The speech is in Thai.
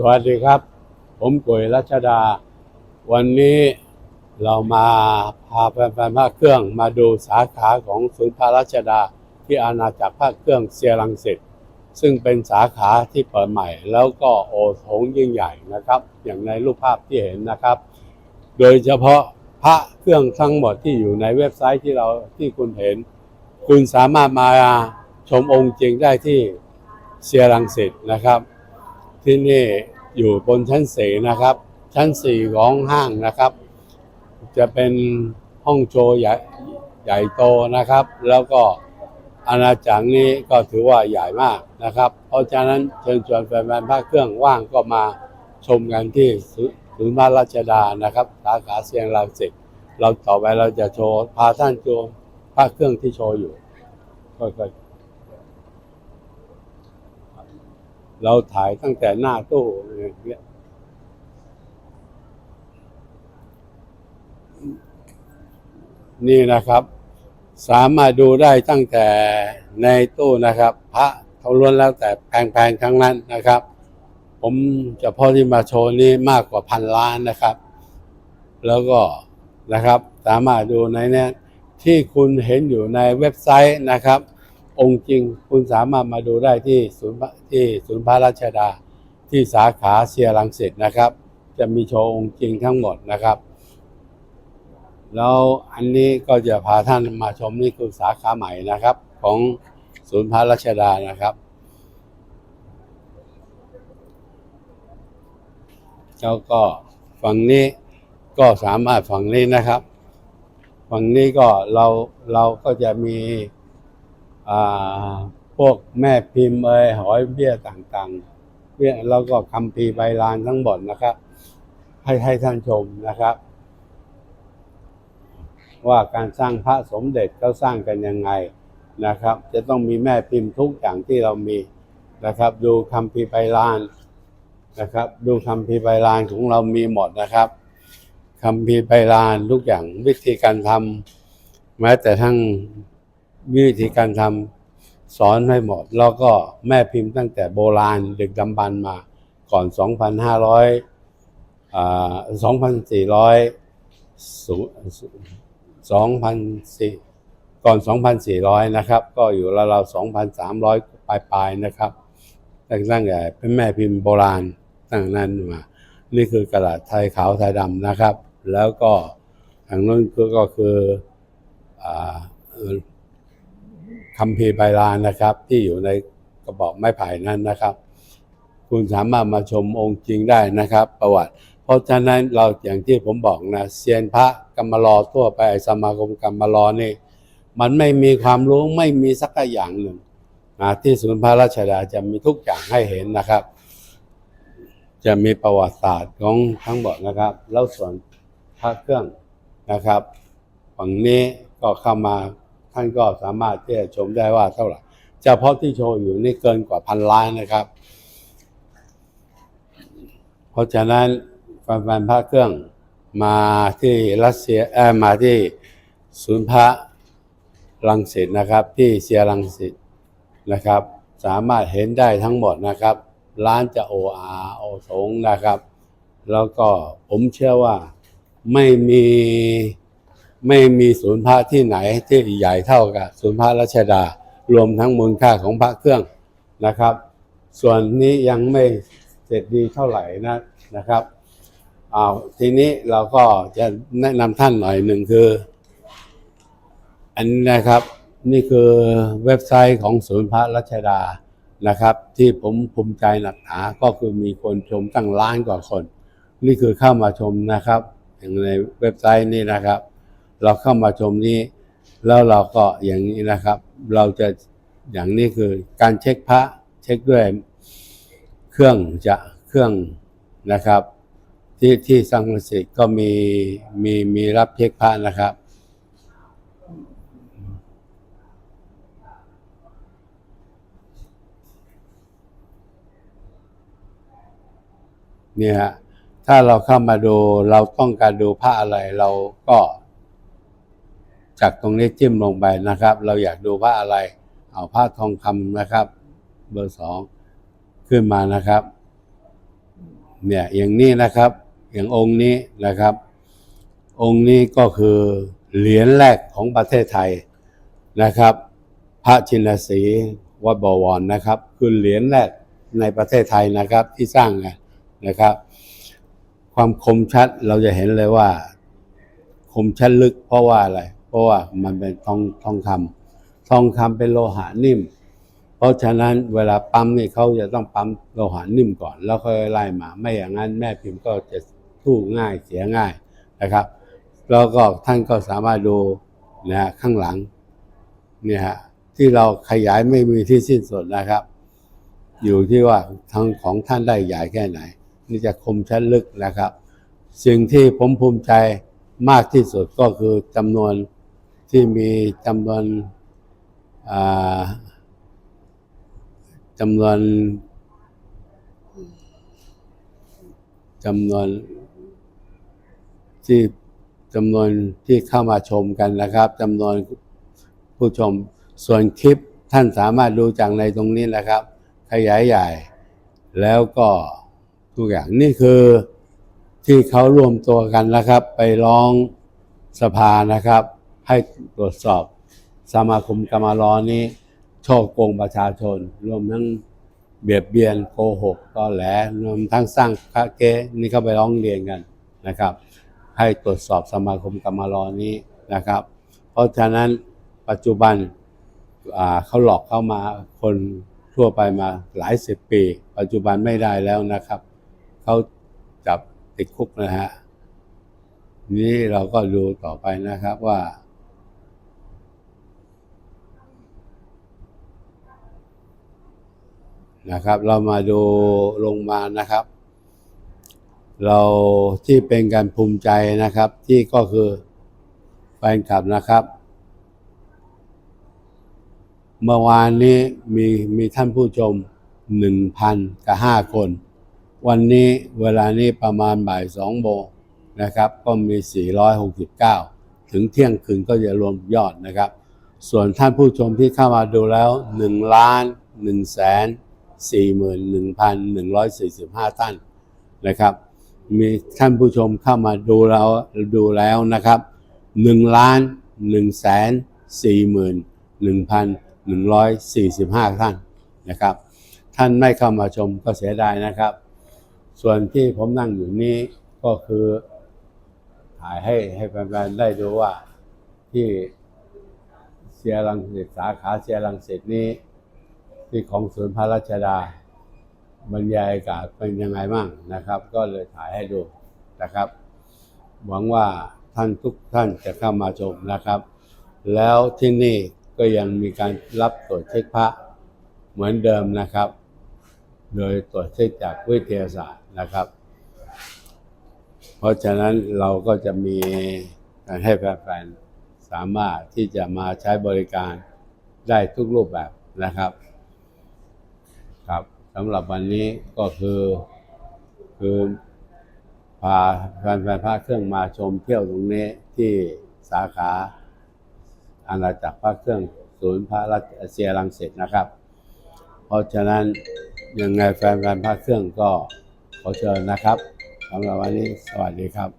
สวัสดีครับ ผมกุยรัชดา วันนี้เรามาพาแฟนๆภาคเครื่องมาดูสาขาของศูนย์พระรัชดา ที่อาณาจักรภาคเครื่องเซียรังสิตซึ่งเป็นสาขาที่เปิดใหม่ แล้วก็โอโถงยิ่งใหญ่นะครับ อย่างในรูปภาพที่เห็นนะครับ โดยเฉพาะพระเครื่องทั้งหมดที่อยู่ในเว็บไซต์ที่เราที่คุณเห็น คุณสามารถมาชมองค์จริงได้ที่เซียรังสิตนะครับ ที่นี่อยู่บนชั้นสี่นะครับ ชั้นสี่ของห้างนะครับ จะเป็นห้องโชว์ใหญ่ใหญ่โตนะครับ แล้วก็อาณาจักรนี้ก็ถือว่าใหญ่มากนะครับ เพราะฉะนั้นเชิญชวนแฟนๆภาคเครื่องว่างก็มาชมกันที่ศูนย์พระราชดานะครับ สาขาเสียงรังสิตเราต่อไปเราจะโชว์พาท่านชว์ภาคเครื่องที่โชว์อยู่ค่อยๆ เราถ่ายตั้งแต่หน้าตู้อย่างเงี้ยนี่นะครับ สามารถดูได้ตั้งแต่ในตู้นะครับ พระเขาล้วนแล้วแต่แพงๆทั้งนั้นนะครับ ผมเฉพาะที่มาโชว์นี้มากกว่าพันล้านนะครับ แล้วก็นะครับ สามารถดูในเนี้ยที่คุณเห็นอยู่ในเว็บไซต์นะครับ องค์จริงคุณสามารถมาดูได้ที่ศูนย์ที่ศูนย์พระราชดา ที่สาขาเซียรังสิตนะครับ จะมีโชว์องค์จริงทั้งหมดนะครับ แล้วอันนี้ก็จะพาท่านมาชมนี่คือสาขาใหม่นะครับ ของศูนย์พระราชดานะครับแล้วก็ฝั่งนี้ก็สามารถฝั่งนี้นะครับ ฝั่งนี้ก็เราเราก็จะมี พวกแม่พิมพ์เอยหอยเบี้ยต่างๆเบี้ยแล้วก็คำพีใบลานทั้งหมดนะครับ ให้ให้ท่านชมนะครับ ว่าการสร้างพระสมเด็จเขาสร้างกันยังไงนะครับ จะต้องมีแม่พิมพ์ทุกอย่างที่เรามีนะครับ ดูคำพีใบลานนะครับ ดูคำพีใบลานของเรามีหมดนะครับคำพีใบลานทุกอย่างวิธีการทำแม้แต่ทั้ง วิธีการทำสอนให้หมด แล้วก็แม่พิมพ์ตั้งแต่โบราณดึกดำบรรมาก่อน 2,500อ่า2,400 2,400 ก่อน 2,400 นะครับ ก็อยู่ราวๆ2,300 ปลายๆนะครับตั้งแต่เป็นแม่พิมพ์โบราณตั้งนั้นมา นี่คือกระดาษไทยขาวไทยดำนะครับ แล้วก็ทางนู้นก็คืออา คำพีร์ใบลานนะครับ ที่อยู่ในกระบอกไม้ไผ่นั้นนะครับ คุณสามารถมาชมองค์จริงได้นะครับ ประวัติ เพราะฉะนั้นเราอย่างที่ผมบอกนะเซียนพระกรรมลอทั่วไปสมาคมกรรมลอนี่มันไม่มีความรู้ไม่มีสักอย่างหนึ่งนะที่ศูนย์พระราชดาจะมีทุกอย่างให้เห็นนะครับ จะมีประวัติศาสตร์ของทั้งหมดนะครับ แล้วส่วนพระเครื่องนะครับฝั่งนี้ก็เข้ามา ท่านก็สามารถที่จะชมได้ว่าเท่าไหร่เฉพาะที่โชว์อยู่นี่เกินกว่าพันล้านนะครับ เพราะฉะนั้นแฟนๆพระเครื่องมาที่รัสเซียเออมาที่ศูนย์พระรังสิตนะครับ ที่เซียรังสิตนะครับ สามารถเห็นได้ทั้งหมดนะครับ ร้านจะโออาโอสงนะครับ แล้วก็ผมเชื่อว่าไม่มี ไม่มีศูนย์พระที่ไหนที่ใหญ่เท่ากับศูนย์พระรัชดา รวมทั้งมูลค่าของพระเครื่องนะครับ ส่วนนี้ยังไม่เสร็จดีเท่าไหร่นะนะครับอ้าวทีนี้เราก็จะแนะนำท่านหน่อยหนึ่งคือ อันนี้นะครับนี่คือเว็บไซต์ของศูนย์พระรัชดานะครับ ที่ผมภูมิใจหนักหนาก็คือมีคนชมตั้งล้านกว่าคน นี่คือเข้ามาชมนะครับอย่างในเว็บไซต์นี้นะครับ เราเข้ามาชมนี้ แล้วเราก็อย่างนี้นะครับ เราจะอย่างนี้คือการเช็คพระเช็คด้วยเครื่องจะเครื่องนะครับ ที่ที่สังกสิตก็มีมีมีรับเช็คพระนะครับเนี่ยถ้าเราเข้ามาดูเราต้องการดูผ้าอะไรเราก็ จากตรงนี้จิ้มลงไปนะครับ เราอยากดูผ้าอะไร เอาผ้าทองคำนะครับ เบอร์สองขึ้นมานะครับ เนี่ยอย่างนี้นะครับ อย่างองค์นี้นะครับ องค์นี้ก็คือเหรียญแรกของประเทศไทยนะครับ พระชินสีวัดบวรนะครับ คือเหรียญแรกในประเทศไทยนะครับที่สร้างกันนะครับ ความคมชัดเราจะเห็นเลยว่า คมชัดลึกเพราะว่าอะไร เพราะว่ามันเป็นทองทองคำทองคำเป็นโลหะนิ่ม เพราะฉะนั้นเวลาปั๊มนี่เขาจะต้องปั๊มโลหะนิ่มก่อน แล้วค่อยไล่มา ไม่อย่างนั้นแม่พิมพ์ก็จะทู่ง่ายเสียง่ายนะครับ แล้วก็ท่านก็สามารถดูนะฮะข้างหลังเนี่ยฮะที่เราขยายไม่มีที่สิ้นสุดนะครับ อยู่ที่ว่าทางของท่านได้ใหญ่แค่ไหน นี่จะคมชัดลึกนะครับ สิ่งที่ผมภูมิใจมากที่สุดก็คือจำนวน ที่มีจำนวนจำนวนจำนวนที่จำนวนที่เข้ามาชมกันนะครับจำนวนผู้ชมส่วนคลิปท่านสามารถดูจากในตรงนี้นะครับ ขยายใหญ่ แล้วก็ทุกอย่างนี่คือที่เขารวมตัวกันนะครับ ไปร้องสภานะครับ ให้ตรวจสอบสมาคมกรรมารอนี้ช่อโกงประชาชน รวมทั้งเบียดเบียนโกหกตอแหลรวมทั้งสร้างพระเก๊นี่เขาไปร้องเรียนกันนะครับ ให้ตรวจสอบสมาคมกรรมารอนี้นะครับ เพราะฉะนั้นปัจจุบันเขาหลอกเข้ามาคนทั่วไปมาหลายสิบปี ปัจจุบันไม่ได้แล้วนะครับเขาจับติดคุกนะฮะนี้เราก็ดูต่อไปนะครับว่า นะครับ เรามาดูลงมานะครับ เราที่เป็นการภูมิใจนะครับ ที่ก็คือแฟนคลับนะครับ เมื่อวานนี้มีมีท่านผู้ชมหนึ่งพันกับห้าคน วันนี้เวลานี้ประมาณบ่ายสองโมงนะครับ ก็มี 469 ถึงเที่ยงคืนก็จะรวมยอดนะครับ ส่วนท่านผู้ชมที่เข้ามาดูแล้ว 1 ล้าน1แสน 41,145ท่านนะครับ มีท่านผู้ชมเข้ามาดูเราดูแล้วนะครับ1ล้าน1แสน41,145 ท่านนะครับ ท่านไม่เข้ามาชมก็เสียดายนะครับ ส่วนที่ผมนั่งอยู่นี้ก็คือถ่ายให้ให้แฟนๆได้ดูว่าที่เชียรังสิตสาขาเชียรังสิตนี้ ที่ของศูนพระราชดา บรรยายอากาศเป็นยังไงบ้างนะครับ ก็เลยถ่ายให้ดูนะครับ หวังว่าท่านทุกท่านจะเข้ามาชมนะครับ แล้วที่นี่ก็ยังมีการรับตรวจเช็คพระเหมือนเดิมนะครับ โดยตรวจเช็คจากวิทยาศาสตร์นะครับ เพราะฉะนั้นเราก็จะมีการให้แฟนๆสามารถที่จะมาใช้บริการได้ทุกรูปแบบนะครับ ครับสำหรับวันนี้ก็คือคือพาแฟนๆพระเครื่องมาชมเที่ยวตรงนี้ที่สาขาอาณาจักรพระเครื่องศูนย์พระราชเซียรังสิตนะครับ เพราะฉะนั้นยังไงแฟนๆพระเครื่องก็ขอเชิญนะครับสำหรับวันนี้สวัสดีครับ